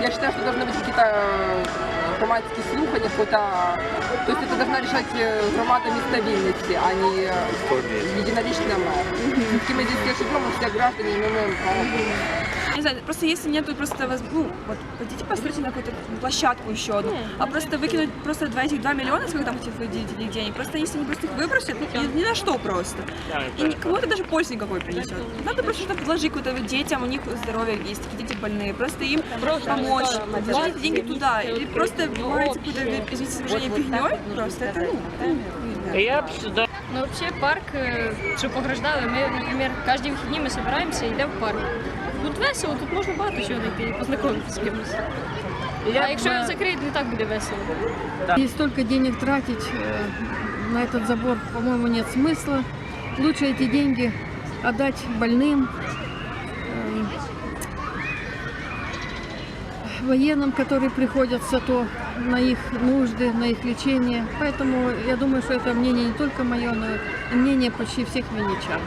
я считаю, что должны быть какие-то э, громадские слухания, какой-то... То есть это должна решать э, громада местовинности, а не э, единолично мэр. Все-таки мы здесь все живем, мы все граждане, и мы Не знаю, просто если нету просто, воз- ну, вот, пойдите посмотрите на какую-то площадку еще одну, а просто выкинуть просто два этих 2 миллиона, сколько там этих выделили денег, просто если они просто их выбросят, ни, ни на что просто. И никому это даже пользы никакой принесет. Надо просто что-то предложить какое-то вот детям, у них здоровье есть, такие дети больные, просто им помочь, вложить деньги туда, или просто заниматься какой-то, извините за выражение, фигней, просто это, ну, не знаю. Я б сюди Ну, вообще парк, е, щоб ограждали, ми, наприклад, кожні вихідні ми збираємося і йдемо в парк. Тут весело, тут можна багато чого знайти, познайомитися з кимось. А якщо його закриють, не так буде весело. И столько денег тратить э, на этот забор, по-моему, нет смысла. Лучше эти деньги отдать больным, э, военным, которые приходят в САТО на их нужды, на их лечение. Поэтому я думаю, что это мнение не только мое, но и мнение почти всех винничан.